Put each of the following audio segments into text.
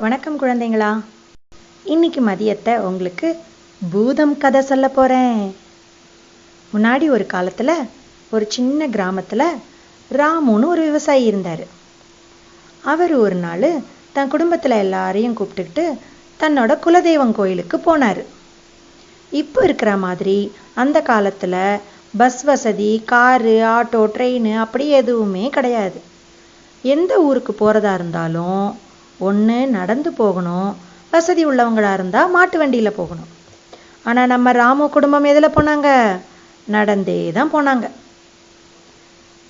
வணக்கம் குழந்தைங்களா. இன்னைக்கு மதியத்தை உங்களுக்கு பூதம் கதை சொல்ல போறேன். முன்னாடி ஒரு காலத்துல ஒரு சின்ன கிராமத்துல ராமுன்னு ஒரு விவசாயி இருந்தாரு. அவர் ஒரு நாள் தன் குடும்பத்துல எல்லாரையும் கூப்பிட்டுக்கிட்டு தன்னோட குலதெய்வம் கோயிலுக்கு போனாரு. இப்போ இருக்கிற மாதிரி அந்த காலத்துல பஸ் வசதி காரு ஆட்டோ ட்ரெயின் அப்படி எதுவுமே கிடையாது. எந்த ஊருக்கு போறதா இருந்தாலும் ஒன்று நடந்து போகணும். வசதி உள்ளவங்களா இருந்தா மாட்டு வண்டியில போகணும். ஆனா நம்ம ராமு குடும்பம் எதில் போனாங்க? நடந்தே தான் போனாங்க.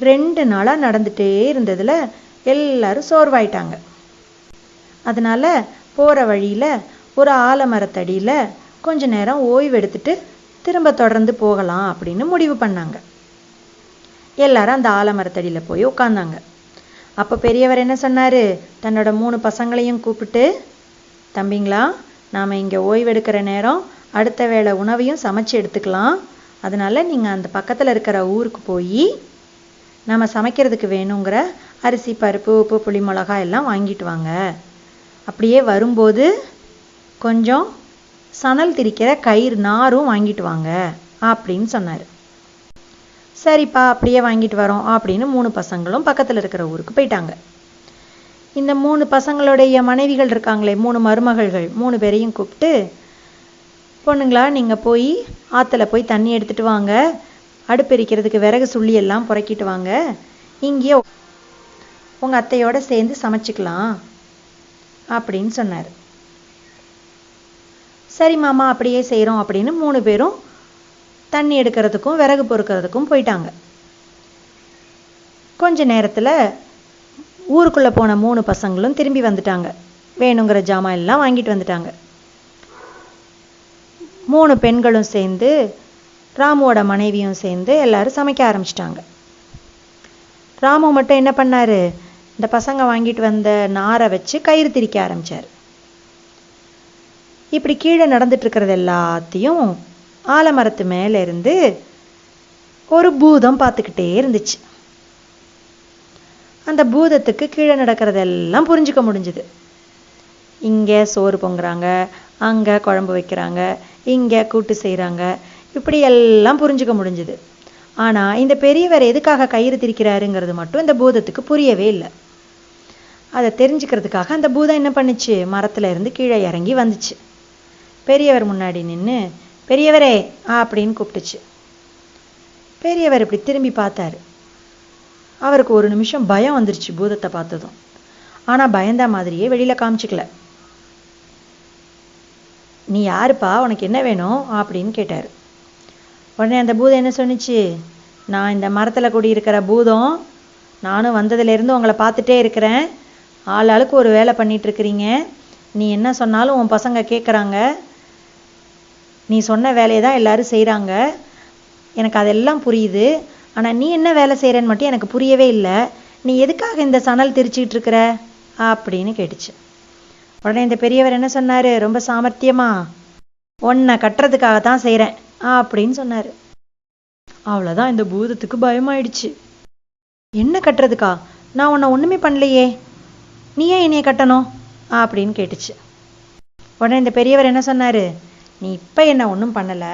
ரெண்டு நாளாக நடந்துட்டே இருந்ததில் எல்லாரும் சோர்வாயிட்டாங்க. அதனால போற வழியில ஒரு ஆலமரத்தடியில கொஞ்ச நேரம் ஓய்வு எடுத்துட்டு திரும்ப தொடர்ந்து போகலாம் அப்படின்னு முடிவு பண்ணாங்க. எல்லாரும் அந்த ஆலமரத்தடியில போய் உட்காந்தாங்க அப்போ பெரியவர் என்ன சொன்னாரு? தன்னோட மூணு பசங்களையும் கூப்பிட்டு தம்பிங்களா நாம் இங்கே ஓய்வெடுக்கிற நேரம் அடுத்த வேளை உணவையும் சமைச்சு எடுத்துக்கலாம். அதனால நீங்கள் அந்த பக்கத்தில் இருக்கிற ஊருக்கு போய் நம்ம சமைக்கிறதுக்கு வேணுங்கிற அரிசி பருப்பு உப்பு புளி மிளகாய் எல்லாம் வாங்கிட்டு வாங்க. அப்படியே வரும்போது கொஞ்சம் சணல் திரிக்கிற கயிறு நாரும் வாங்கிட்டு வாங்க அப்படின்னு சொன்னார். சரிப்பா அப்படியே வாங்கிட்டு வரோம் அப்படின்னு மூணு பசங்களும் பக்கத்தில் இருக்கிற ஊருக்கு போயிட்டாங்க. இந்த மூணு பசங்களுடைய மனைவிகள் இருக்காங்களே மூணு மருமகள்கள் மூணு பேரையும் கூப்பிட்டு பொண்ணுங்களா நீங்கள் போய் ஆற்றுல போய் தண்ணி எடுத்துட்டு வாங்க. அடுப்பெரிக்கிறதுக்கு விறகு சுள்ளி எல்லாம் புறக்கிட்டு வாங்க. இங்கேயே உங்கள் அத்தையோட சேர்ந்து சமைச்சிக்கலாம் அப்படின்னு சொன்னார். சரி மாமா அப்படியே செய்கிறோம் அப்படின்னு மூணு பேரும் தண்ணி எடுக்கிறதுக்கும் விறகு பொறுக்கிறதுக்கும் போயிட்டாங்க. கொஞ்ச நேரத்தில் ஊருக்குள்ளே போன மூணு பசங்களும் திரும்பி வந்துட்டாங்க. வேணுங்கிற ஜாமான் எல்லாம் வாங்கிட்டு வந்துட்டாங்க. மூணு பெண்களும் சேர்ந்து ராமுவோட மனைவியும் சேர்ந்து எல்லாரும் சமைக்க ஆரம்பிச்சிட்டாங்க. ராமு மட்டும் என்ன பண்ணார்? இந்த பசங்க வாங்கிட்டு வந்த நாரை வச்சு கயிறு திரிக்க ஆரம்பித்தார் இப்படி கீழே நடந்துட்டு இருக்கிறது எல்லாத்தையும் ஆலமரத்து மேலே இருந்து ஒரு பூதம் பார்த்துக்கிட்டே இருந்துச்சு. அந்த பூதத்துக்கு கீழே நடக்கிறதெல்லாம் புரிஞ்சுக்க முடிஞ்சுது. இங்கே சோறு பொங்குறாங்க அங்கே குழம்பு வைக்கிறாங்க இங்கே கூட்டு செய்கிறாங்க இப்படி எல்லாம் புரிஞ்சுக்க முடிஞ்சுது. ஆனால் இந்த பெரியவர் எதுக்காக கயிறு திரிக்கிறாருங்கிறது மட்டும் இந்த பூதத்துக்கு புரியவே இல்லை. அதை தெரிஞ்சுக்கிறதுக்காக அந்த பூதம் என்ன பண்ணுச்சு? மரத்தில் இருந்து கீழே இறங்கி வந்துச்சு. பெரியவர் முன்னாடி நின்று பெரியவரே அப்படின்னு கூப்பிட்டுச்சு. பெரியவர் இப்படி திரும்பி பார்த்தாரு. அவருக்கு ஒரு நிமிஷம் பயம் வந்துருச்சு பூதத்தை பார்த்ததும். ஆனால் பயந்த மாதிரியே வெளியில் காமிச்சிக்கல. நீ யாருப்பா? உனக்கு என்ன வேணும்? அப்படின்னு கேட்டார். உடனே அந்த பூதம் என்ன சொன்னுச்சு? நான் இந்த மரத்தில் குடியிருக்கிற இருக்கிற பூதம். நானும் வந்ததுலேருந்து உங்களை பார்த்துட்டே இருக்கிறேன். ஆள் ஆளுக்கு ஒரு வேலை பண்ணிகிட்ருக்கிறீங்க நீ என்ன சொன்னாலும் உன் பசங்க கேட்குறாங்க நீ சொன்ன வேலையை தான் எல்லாரும் செய்கிறாங்க எனக்கு அதெல்லாம் புரியுது. ஆனால் நீ என்ன வேலை செய்கிறேன்னு மட்டும் எனக்கு புரியவே இல்லை. நீ எதுக்காக இந்த சணல் திரிச்சிக்கிட்டு இருக்கிற? அப்படின்னு கேட்டுச்சு. உடனே இந்த பெரியவர் என்ன சொன்னார்? ரொம்ப சாமர்த்தியமா? உன்னை கட்டுறதுக்காக தான் செய்கிறேன் அப்படின்னு சொன்னார். அவ்வளோதான் இந்த பூதத்துக்கு பயமாயிடுச்சு. என்ன கட்டுறதுக்கா? நான் உன்னை ஒன்றுமே பண்ணலையே. நீ ஏன் என்னைய கட்டணும்? அப்படின்னு கேட்டுச்சு. உடனே இந்த பெரியவர் என்ன சொன்னார்? நீ இப்ப என்ன ஒன்றும் பண்ணல?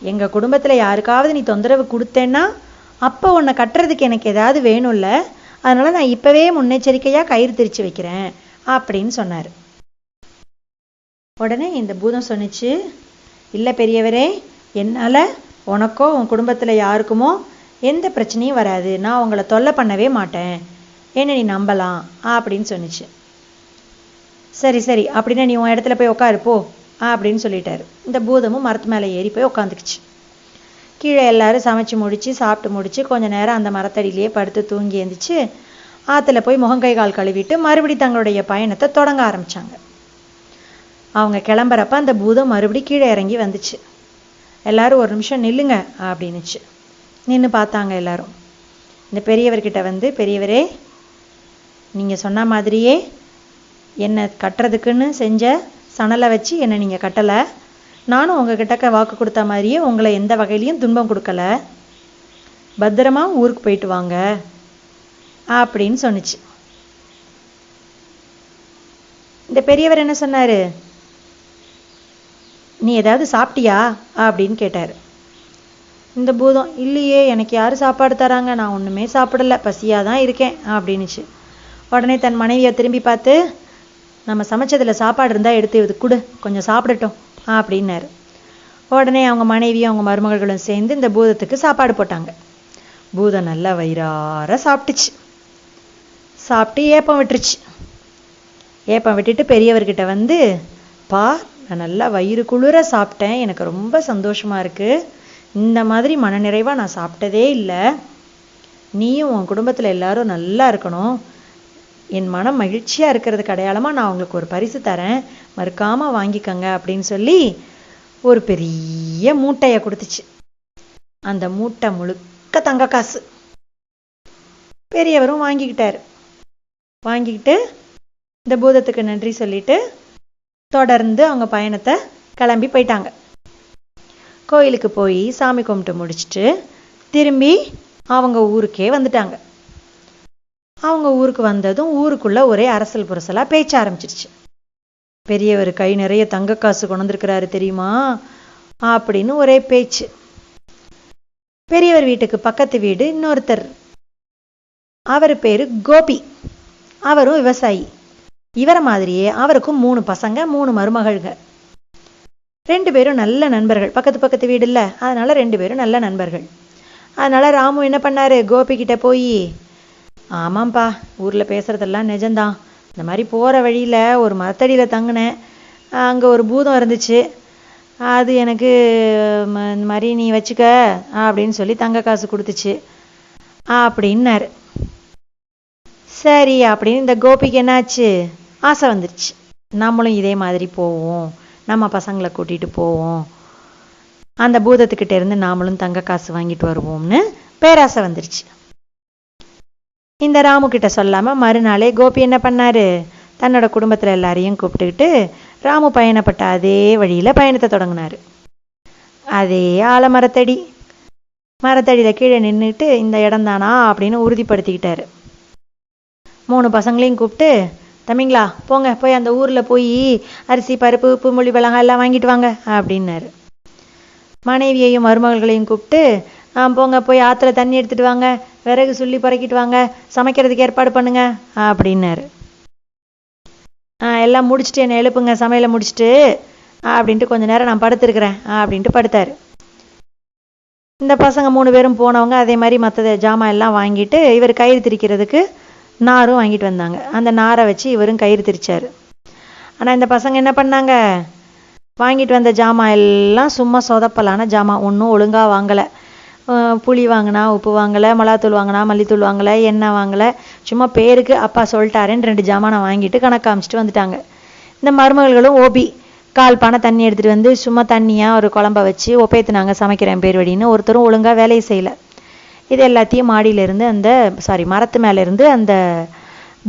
எங்க குடும்பத்துல யாருக்காவது நீ தொந்தரவு கொடுத்தேன்னா அப்ப உன்னை கட்டுறதுக்கு எனக்கு ஏதாவது வேணும்ல? அதனால நான் இப்பவே முன்னெச்சரிக்கையா கயிறு திரிச்சு வைக்கிறேன் அப்படின்னு சொன்னார். உடனே இந்த பூதம் சொன்னிச்சு இல்ல பெரியவரே என்னால உனக்கோ உன் குடும்பத்துல யாருக்குமோ எந்த பிரச்சனையும் வராது. நான் உங்களை தொல்லை பண்ணவே மாட்டேன். என்ன நீ நம்பலாம் அப்படின்னு சொன்னிச்சு. சரி சரி அப்படின்னா நீ உன் இடத்துல போய் உட்காரு போ. அப்படின்னு சொல்லிட்டாரு. இந்த பூதமும் மரத்து மேலே ஏறி போய் உட்காந்துக்குச்சு கீழே எல்லாரும் சமைச்சு முடிச்சு சாப்பிட்டு முடிச்சு கொஞ்ச நேரம் அந்த மரத்தடியிலேயே படுத்து தூங்கி எழுந்துச்சு ஆற்றுல போய் முகங்கை கால் கழுவிட்டு மறுபடி தங்களுடைய பயணத்தை தொடங்க ஆரம்பிச்சாங்க. அவங்க கிளம்புறப்ப அந்த பூதம் மறுபடி கீழே இறங்கி வந்துச்சு. எல்லாரும் ஒரு நிமிஷம் நில்லுங்க அப்படின்னுச்சு. நின்று பார்த்தாங்க எல்லாரும். இந்த பெரியவர்கிட்ட வந்து பெரியவரே நீங்கள் சொன்ன மாதிரியே என்னை கட்டுறதுக்குன்னு செஞ்ச சணலை வச்சு என்னை நீங்கள் கட்டலை. நானும் உங்கள் கிட்டக்க வாக்கு கொடுத்த மாதிரியே உங்களை எந்த வகையிலையும் துன்பம் கொடுக்கல. பத்திரமா ஊருக்கு போயிட்டு வாங்க. அப்படின்னு சொன்னுச்சு. இந்த பெரியவர் என்ன சொன்னார்? நீ ஏதாவது சாப்பிட்டியா? அப்படின்னு கேட்டார். இந்த பூதம் இல்லையே எனக்கு யார் சாப்பாடு தராங்க? நான் ஒன்றுமே சாப்பிடல பசியாக தான் இருக்கேன் அப்படின்னுச்சு. உடனே தன் மனைவியை திரும்பி பார்த்து நம்ம சமைச்சதில் சாப்பாடு இருந்தால் எடுத்து இது கொடு கொஞ்சம் சாப்பிடட்டும் அப்படின்னாரு. உடனே அவங்க மனைவியும் அவங்க மருமகளும் சேர்ந்து இந்த பூதத்துக்கு சாப்பாடு போட்டாங்க. பூதம் நல்லா வயிறார சாப்பிட்டுச்சு. சாப்பிட்டு ஏப்பம் விட்டுருச்சு. ஏப்பம் விட்டுட்டு பெரியவர்கிட்ட வந்து பா நான் நல்லா வயிறு குளிர சாப்பிட்டேன் எனக்கு ரொம்ப சந்தோஷமா இருக்கு. இந்த மாதிரி மனநிறைவாக நான் சாப்பிட்டதே இல்லை. நீயும் உன் குடும்பத்தில் எல்லாரும் நல்லா இருக்கணும். என் மனம் மகிழ்ச்சியா இருக்கிறதுக்கு அடையாளமா நான் உங்களுக்கு ஒரு பரிசு தரேன். மறுக்காம வாங்கிக்கங்க அப்படின்னு சொல்லி ஒரு பெரிய மூட்டையை கொடுத்துச்சு. அந்த மூட்டை முழுக்க தங்க காசு. பெரியவரும் வாங்கிக்கிட்டாரு. வாங்கிக்கிட்டு இந்த பூதத்துக்கு நன்றி சொல்லிட்டு தொடர்ந்து அவங்க பயணத்தை கிளம்பி போயிட்டாங்க. கோயிலுக்கு போய் சாமி கும்பிட்டு முடிச்சிட்டு திரும்பி அவங்க ஊருக்கே வந்துட்டாங்க. அவங்க ஊருக்கு வந்ததும் ஊருக்குள்ள ஒரே அரசல் புரசலா பேச்ச ஆரம்பிச்சிருச்சு. பெரியவர் கை நிறைய தங்க காசு கொண்டிருக்கிறாரு தெரியுமா? அப்படின்னு ஒரே பேச்சு. பெரியவர் வீட்டுக்கு பக்கத்து வீடு இன்னொருத்தர். அவர் பேரு கோபி. அவரும் விவசாயி. இவரை மாதிரியே அவருக்கும் மூணு பசங்க மூணு மருமகள்க ரெண்டு பேரும் நல்ல நண்பர்கள். பக்கத்து பக்கத்து வீடு இல்ல. அதனால ரெண்டு பேரும் நல்ல நண்பர்கள். அதனால ராமு என்ன பண்ணாரு? கோபி கிட்ட போய் ஆமாம்ப்பா ஊர்ல பேசுறதெல்லாம் நிஜம்தான். இந்த மாதிரி போற வழியில ஒரு மரத்தடியில தங்கினேன். அங்க ஒரு பூதம் இருந்துச்சு. அது எனக்கு இந்த மாதிரி நீ வச்சுக்க அப்படின்னு சொல்லி தங்க காசு கொடுத்துச்சு. அப்படின்னாரு. சரி அப்படின்னு இந்த கோபிக்கு என்னாச்சு? ஆசை வந்துருச்சு. நம்மளும் இதே மாதிரி போவோம். நம்ம பசங்களை கூட்டிட்டு போவோம். அந்த பூதத்துக்கிட்டேருந்து நாமளும் தங்க காசு வாங்கிட்டு வருவோம்னு பேராசை வந்துருச்சு. இந்த ராமு கிட்ட சொல்லாம மறுநாளே கோபி என்ன பண்ணாரு? தன்னோட குடும்பத்துல எல்லாரையும் கூப்பிட்டுக்கிட்டு ராமு பயணப்பட்ட அதே வழியில பயணத்தை தொடங்கினாரு. அதே ஆலமரத்தடி மரத்தடியில கீழே நின்றுட்டு இந்த இடம் தானா அப்படின்னு உறுதிப்படுத்திக்கிட்டாரு. மூணு பசங்களையும் கூப்பிட்டு தம்பிங்களா போங்க போய் அந்த ஊர்ல போய் அரிசி பருப்பு உப்பு மொழி மிளகாய் எல்லாம் வாங்கிட்டு வாங்க அப்படின்னாரு. மனைவியையும் மருமகள்களையும் கூப்பிட்டு போங்க போய் ஆத்துல தண்ணி எடுத்துட்டு வாங்க. விறகு சொல்லி பறக்கிட்டு வாங்க சமைக்கிறதுக்கு ஏற்பாடு பண்ணுங்க அப்படின்னாரு. ஆ எல்லாம் முடிச்சுட்டு என்னை எழுப்புங்க சமையலை முடிச்சுட்டு அப்படின்ட்டு கொஞ்ச நேரம் நான் படுத்திருக்கிறேன் அப்படின்ட்டு படுத்தாரு. இந்த பசங்க மூணு பேரும் போனவங்க அதே மாதிரி மற்ற ஜாமான் எல்லாம் வாங்கிட்டு இவர் கயிறு திரிக்கிறதுக்கு நாரும் வாங்கிட்டு வந்தாங்க. அந்த நாரை வச்சு இவரும் கயிறு திரிச்சாரு. ஆனா இந்த பசங்க என்ன பண்ணாங்க? வாங்கிட்டு வந்த ஜாமான் எல்லாம் சும்மா சொதப்பலான ஜாமான் ஒன்றும் ஒழுங்கா வாங்கல. புளி வாங்கினா உப்பு வாங்கலை மிளகாத்தூள் வாங்கினா மல்லித்தூள் வாங்கலை எண்ணெய் வாங்கலை. சும்மா பேருக்கு அப்பா சொல்லிட்டாருன்னு ரெண்டு ஜாமானை வாங்கிட்டு கணக்கு காமிச்சிட்டு வந்துட்டாங்க. இந்த மருமகள்களும் ஓபி கால் பானை தண்ணி எடுத்துகிட்டு வந்து சும்மா தண்ணியாக ஒரு குழம்ப வச்சு ஒப்பேத்துனாங்க சமைக்கிறேன் பேர் வழின்னு ஒருத்தரும் ஒழுங்காக வேலையை செய்யல. இது எல்லாத்தையும் மாடியில இருந்து அந்த சாரி மரத்து மேலேருந்து அந்த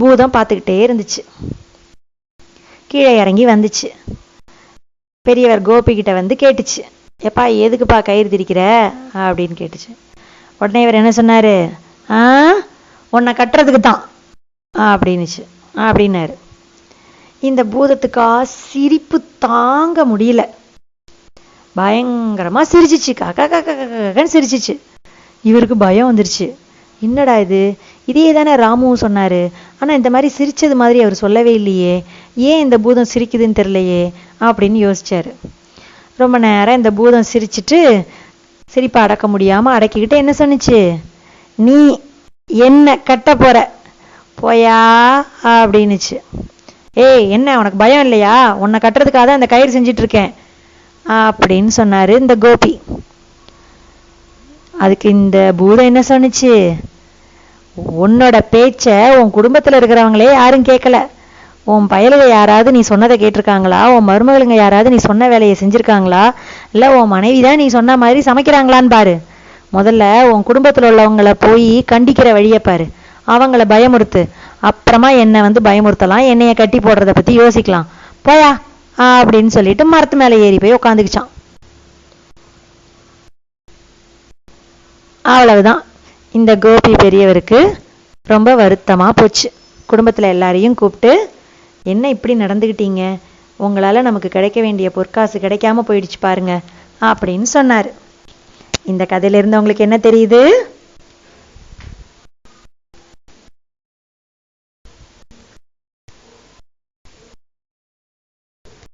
பூதம் பார்த்துக்கிட்டே இருந்துச்சு. கீழே இறங்கி வந்துச்சு. பெரியவர் கோபிகிட்ட வந்து கேட்டுச்சு. எப்பா எதுக்குப்பா கயிறு திரிக்கிற? அப்படின்னு கேட்டுச்சு. உடனே இவர் என்ன சொன்னாரு? ஆ உன்னை கட்டுறதுக்கு தான். அப்படின்னுச்சு. அப்படின்னாரு. இந்த பூதத்துக்கா சிரிப்பு தாங்க முடியல. பயங்கரமா சிரிச்சிச்சு. காக்கா காக்கா காக்கான்னு சிரிச்சிச்சு. இவருக்கு பயம் வந்துருச்சு. என்னடா இது? இதே தானே ராமுவும் சொன்னாரு. ஆனா இந்த மாதிரி சிரிச்சது மாதிரி அவர் சொல்லவே இல்லையே. ஏன் இந்த பூதம் சிரிக்குதுன்னு தெரியலையே? அப்படின்னு யோசிச்சாரு. ரொம்ப நேரம் இந்த பூதம் சிரிச்சிட்டு சிரிப்பை அடக்க முடியாமல் அடக்கிக்கிட்டு என்ன சொன்னுச்சு? நீ என்ன கட்ட போற? போயா? அப்படின்னுச்சு. ஏய் என்ன உனக்கு பயம் இல்லையா? உன்னை கட்டுறதுக்காக தான் அந்த கயிறு செஞ்சிட்டு இருக்கேன் அப்படின்னு சொன்னாரு இந்த கோபி. அதுக்கு இந்த பூதம் என்ன சொன்னுச்சு? உன்னோட பேச்ச உன் குடும்பத்துல இருக்கிறவங்களே யாரும் கேட்கல உன் பயலுக யாராவது நீ சொன்னதை கேட்டிருக்காங்களா? உன் மருமகளுங்க யாராவது நீ சொன்ன வேலையை செஞ்சுருக்காங்களா? இல்லை உன் மனைவி தான் நீ சொன்ன மாதிரி சமைக்கிறாங்களான்னு பாரு. முதல்ல உன் குடும்பத்தில் உள்ளவங்கள போய் கண்டிக்கிற வழியை பாரு. அவங்கள பயமுறுத்து. அப்புறமா என்னை வந்து பயமுறுத்தலாம். என்னைய கட்டி போடுறத பற்றி யோசிக்கலாம். போயா? அப்படின்னு சொல்லிட்டு மரத்து மேலே ஏறி போய் உட்காந்துக்கிச்சான் அவ்வளவுதான். இந்த கோபி பெரியவருக்கு ரொம்ப வருத்தமாக போச்சு. குடும்பத்தில் எல்லாரையும் கூப்பிட்டு என்ன இப்படி நடந்துக்கிட்டீங்க உங்களால் நமக்கு கிடைக்க வேண்டிய பொற்காசு கிடைக்காம போயிடுச்சு பாருங்க அப்படின்னு சொன்னார். இந்த கதையிலிருந்து உங்களுக்கு என்ன தெரியுது?